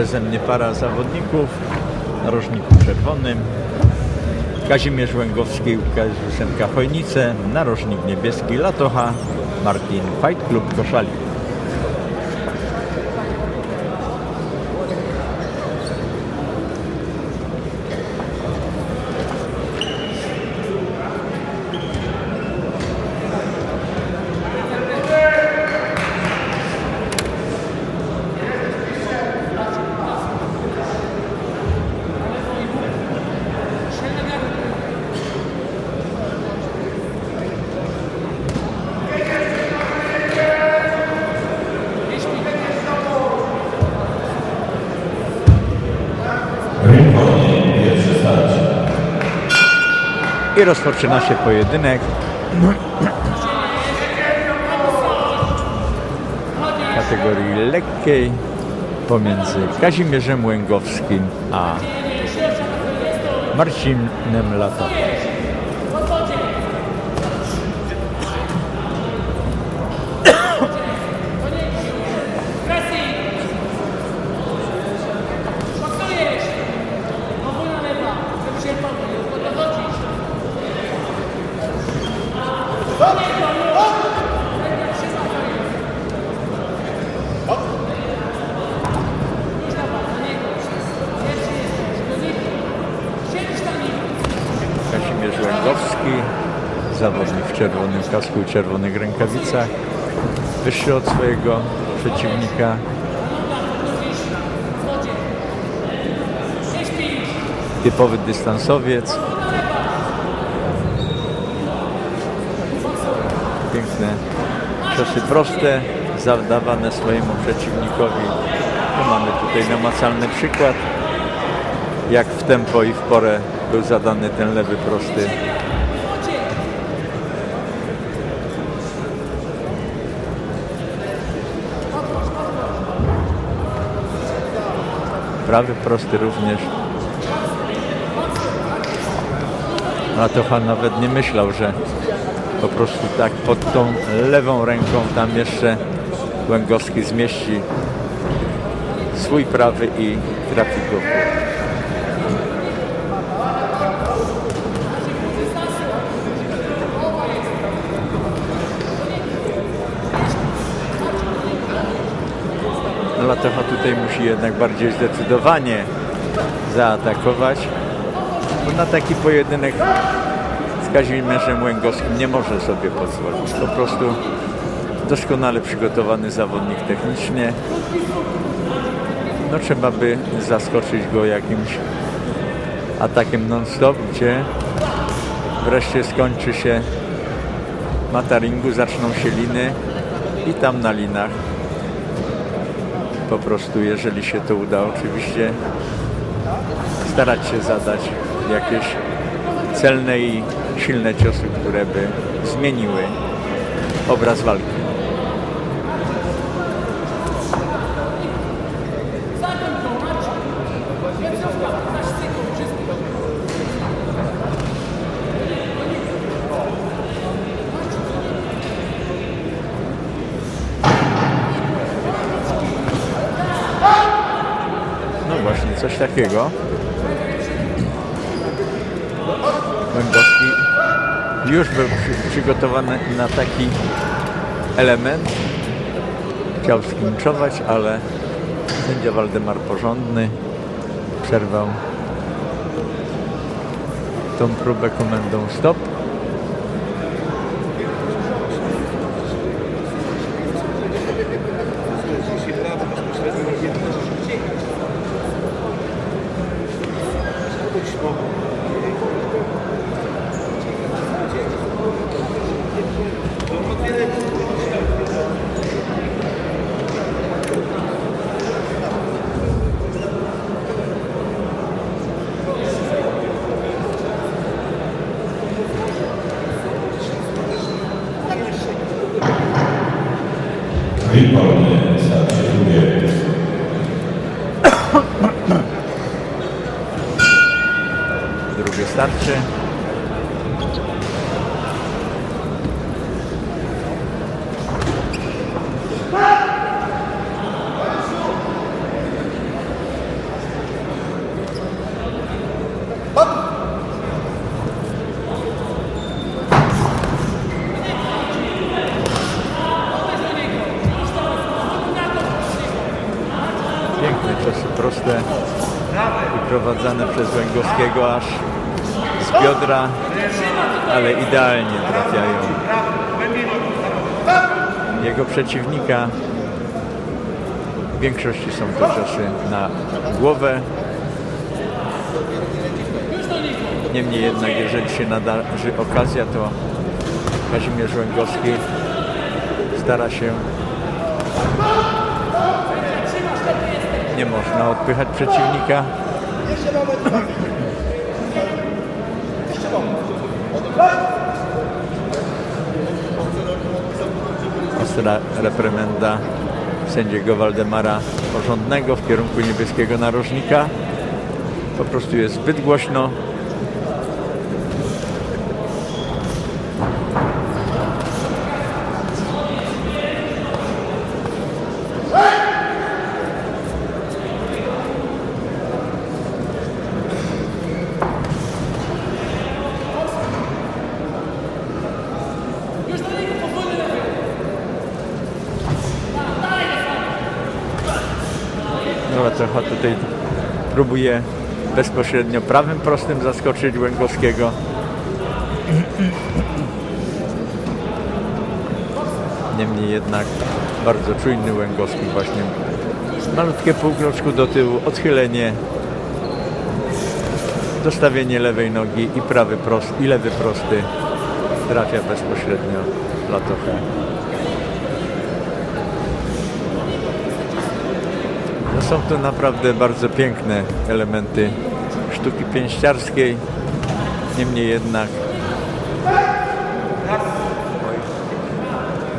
przeze mnie para zawodników. Narożniku czerwonym. Kazimierz Łęgowski, UKS Jusenka Chojnice, narożnik niebieski Latocha, Martin Fight Club Koszali. I rozpoczyna się pojedynek. Kategorii lekkiej pomiędzy Kazimierzem Łęgowskim a Marcinem Latowem. Kazimierz Łęgowski, zawodnik w czerwonym kasku i czerwonych rękawicach, wyższy od swojego przeciwnika. Typowy dystansowiec. Piękne ciosy proste, zadawane swojemu przeciwnikowi. Tu mamy tutaj namacalny przykład jak w tempo i w porę był zadany ten lewy prosty. Prawy prosty również. Latocha nawet nie myślał, że po prostu tak pod tą lewą ręką tam jeszcze Łęgowski zmieści swój prawy i trafi go Latocha tutaj musi jednak bardziej zdecydowanie zaatakować, bo na taki pojedynek z Kazimierzem Łęgowskim nie może sobie pozwolić. Po prostu doskonale przygotowany zawodnik technicznie. No trzeba by zaskoczyć go jakimś atakiem non-stop, gdzie wreszcie skończy się mataringu, zaczną się liny i tam na linach po prostu, jeżeli się to uda, oczywiście starać się zadać jakieś celne i silne ciosy, które by zmieniły obraz walki. Takiego. Łęgowski już był przy, przygotowany na taki element. Chciał skinczować, ale sędzia Waldemar Porządny przerwał tą próbę komendą stop. Contextou. wystarczy. Piękne czasy proste, wyprowadzane przez Węgowskiego aż z biodra, ale idealnie trafiają jego przeciwnika. W większości są to ciosy na głowę. Niemniej jednak, jeżeli się nadarzy okazja, to Kazimierz Łęgowski stara się nie można odpychać przeciwnika. Ostra reprymenda sędziego Waldemara Porządnego w kierunku niebieskiego narożnika. Po prostu jest zbyt głośno. No trochę tutaj próbuje bezpośrednio prawym prostym zaskoczyć Łęgowskiego. Niemniej jednak bardzo czujny Łęgowski właśnie. Malutkie półkroczku do tyłu, odchylenie, dostawienie lewej nogi i prawy prost, i lewy prosty trafia bezpośrednio w latochę. No są to naprawdę bardzo piękne elementy sztuki pięściarskiej. Niemniej jednak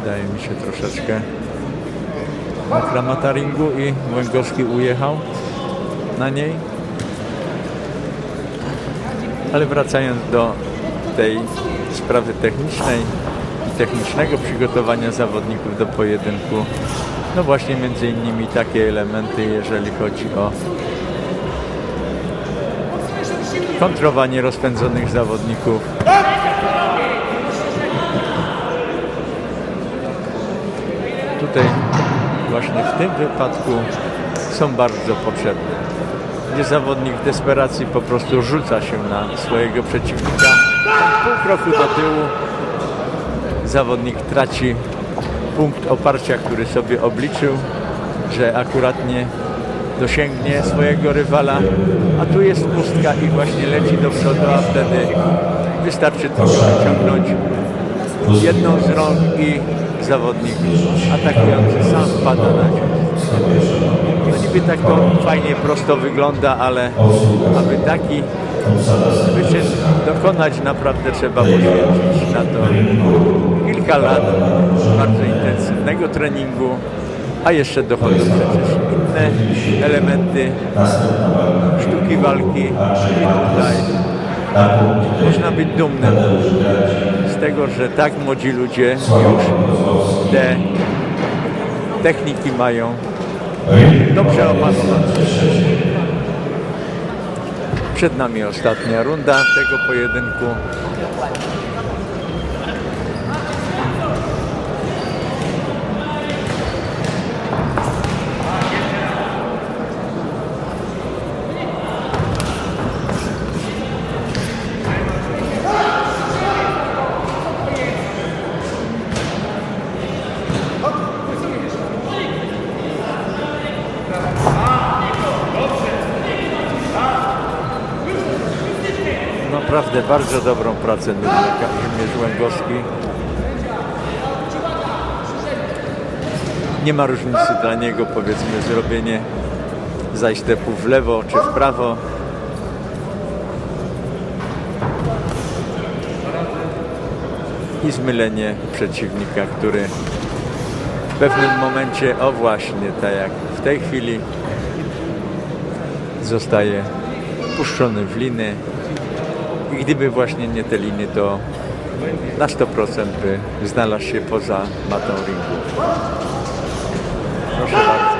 wydaje mi się troszeczkę mokra mata ringu i Łęgowski ujechał na niej. Ale wracając do tej sprawy technicznej technicznego przygotowania zawodników do pojedynku, no właśnie między innymi takie elementy, jeżeli chodzi o kontrowanie rozpędzonych zawodników. Tutaj właśnie w tym wypadku są bardzo potrzebne. Gdzie zawodnik w desperacji po prostu rzuca się na swojego przeciwnika. Pół kroku do tyłu zawodnik traci punkt oparcia, który sobie obliczył, że akuratnie dosięgnie swojego rywala, a tu jest pustka i właśnie leci do przodu, a wtedy wystarczy tylko wyciągnąć jedną z rąk i zawodnik atakujący sam wpada na cios. No niby tak to fajnie, prosto wygląda, ale aby taki wyczyn dokonać naprawdę trzeba poświęcić na to kilka lat bardzo intensywnego treningu, a jeszcze dochodzą przecież inne elementy sztuki walki i tutaj można być dumnym z tego, że tak młodzi ludzie już te techniki mają dobrze opanowane. Przed nami ostatnia runda tego pojedynku. Naprawdę bardzo dobrą pracę Kazimierz Łęgowski. Nie ma różnicy dla niego, powiedzmy, zrobienie zajstepu w lewo czy w prawo. I zmylenie przeciwnika, który w pewnym momencie, o właśnie, tak jak w tej chwili, zostaje puszczony w liny, gdyby właśnie nie te liny, to na 100% by znalazł się poza matą ringu. Proszę bardzo.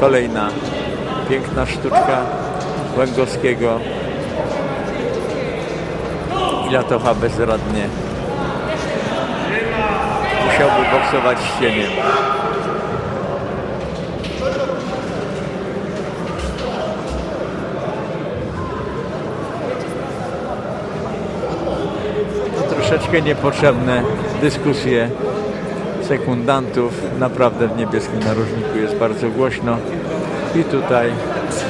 Kolejna piękna sztuczka Łęgowskiego. I Latocha bezradnie musiałby boksować z troszeczkę niepotrzebne dyskusje sekundantów. Naprawdę w niebieskim narożniku jest bardzo głośno i tutaj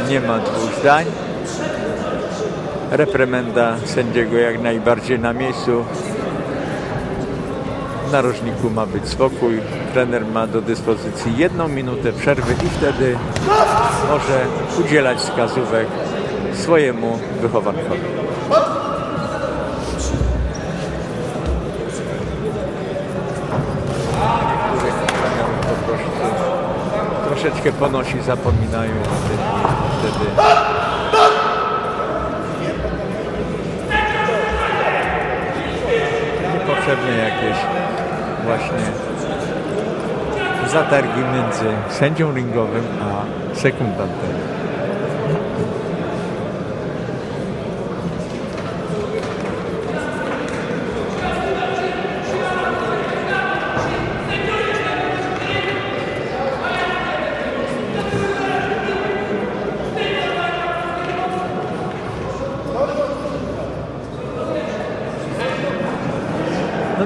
nie ma dwóch zdań. Reprymenda sędziego jak najbardziej na miejscu. W narożniku ma być spokój. Trener ma do dyspozycji jedną minutę przerwy i wtedy może udzielać wskazówek swojemu wychowankowi. Troszeczkę ponosi, zapominają i wtedy niepotrzebne jakieś właśnie zatargi między sędzią ringowym a sekundantem.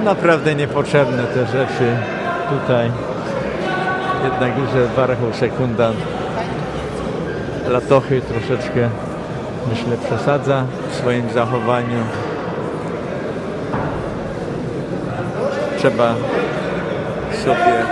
Naprawdę niepotrzebne te rzeczy tutaj. Jednakże Warchoł sekundant Latochy troszeczkę myślę przesadza w swoim zachowaniu. Trzeba sobie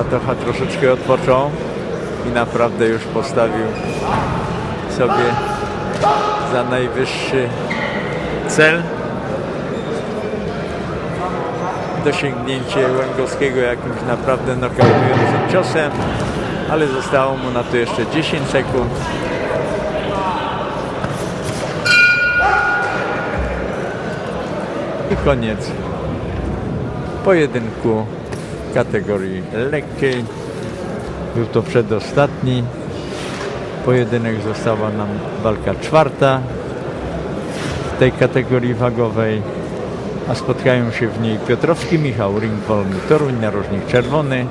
Latocha troszeczkę odpoczął i naprawdę już postawił sobie za najwyższy cel dosięgnięcie Łęgowskiego jakimś naprawdę nokautującym ciosem, ale zostało mu na to jeszcze 10 sekund. I koniec pojedynku kategorii lekkiej. Był to przedostatni pojedynek, została nam walka czwarta w tej kategorii wagowej, a spotkają się w niej Piotrowski Michał, ring wolny Toruń, narożnik czerwony,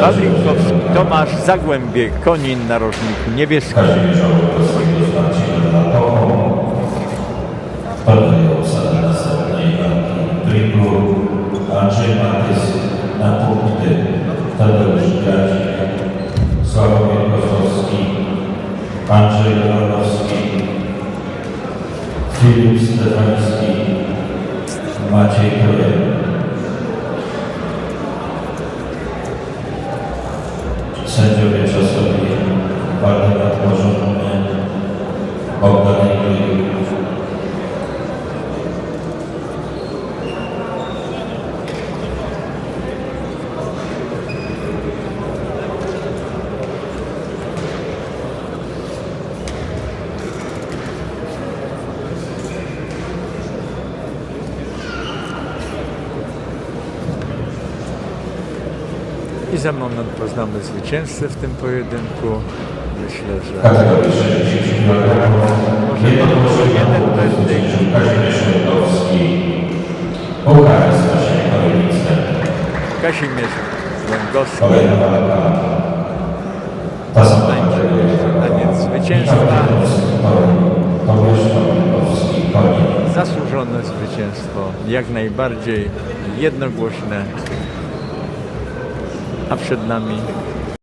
Pawlinkowski Tomasz, Zagłębie Konin, narożnik niebieski. take away. Za moment poznamy zwycięzcę w tym pojedynku. Myślę, że kategorii 60 kg. Jeden to Kazimierz Łęgowski, taniec zwycięstwa, zasłużone zwycięstwo, jak najbardziej jednogłośne, przed nami